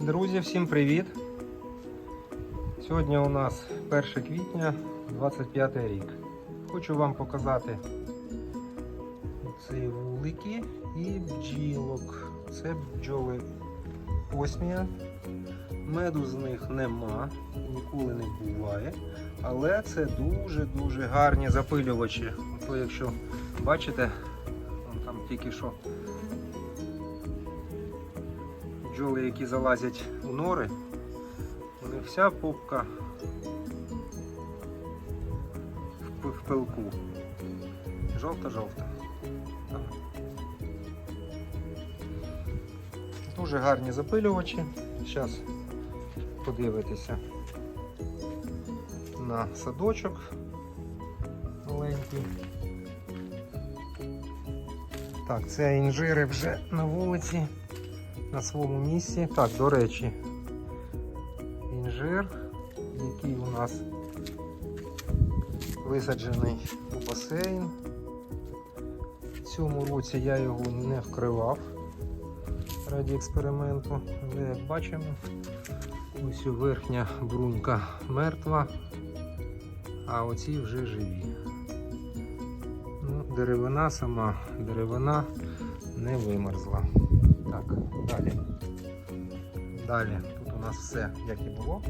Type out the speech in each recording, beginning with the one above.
Друзі, всім привіт! Сьогодні у нас 1 квітня 25 рік. Хочу вам показати ці вулики і бджілок. Це бджоли осмія. Меду з них нема, ніколи не буває. Але це дуже-дуже гарні запилювачі. То якщо бачите, там тільки що бджоли, які залазять у нори, у них вся попка в, пилку. Жовта-жовта. Дуже гарні запилювачі. Зараз подивитися на садочок маленький. Так, це інжири вже на вулиці на своєму місці. Так, до речі, інжир, який у нас висаджений у басейн. В цьому році я його не вкривав раді експерименту, але як бачимо, ось верхня брунька мертва, а оці вже живі. Ну, деревина сама, деревина не вимерзла. Так, далі. Далі тут у нас все як і було.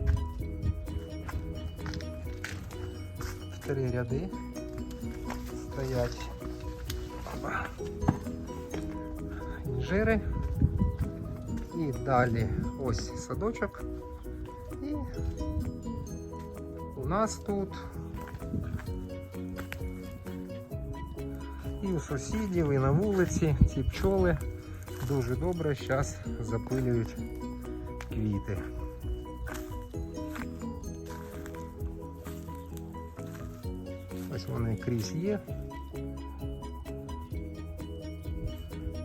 В три ряди стоять інжири. І далі ось садочок. І у нас тут і у сусідів, і на вулиці ці пчоли дуже добре зараз запилюють квіти. Ось вони крізь є.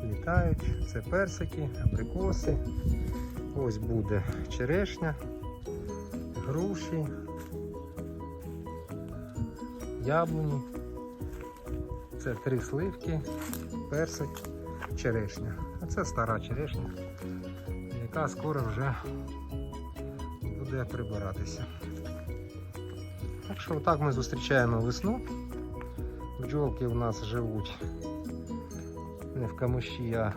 Літають, це персики, абрикоси. Ось буде черешня, груші, яблуні. Це три сливки, персик, черешня. Це стара черешня, яка скоро вже буде прибиратися. Так що отак ми зустрічаємо весну. Бджолки у нас живуть не в камуші, а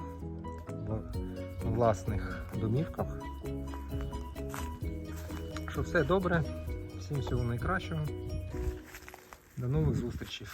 в власних домівках. Що все добре, всім всього найкращого. До нових зустрічей.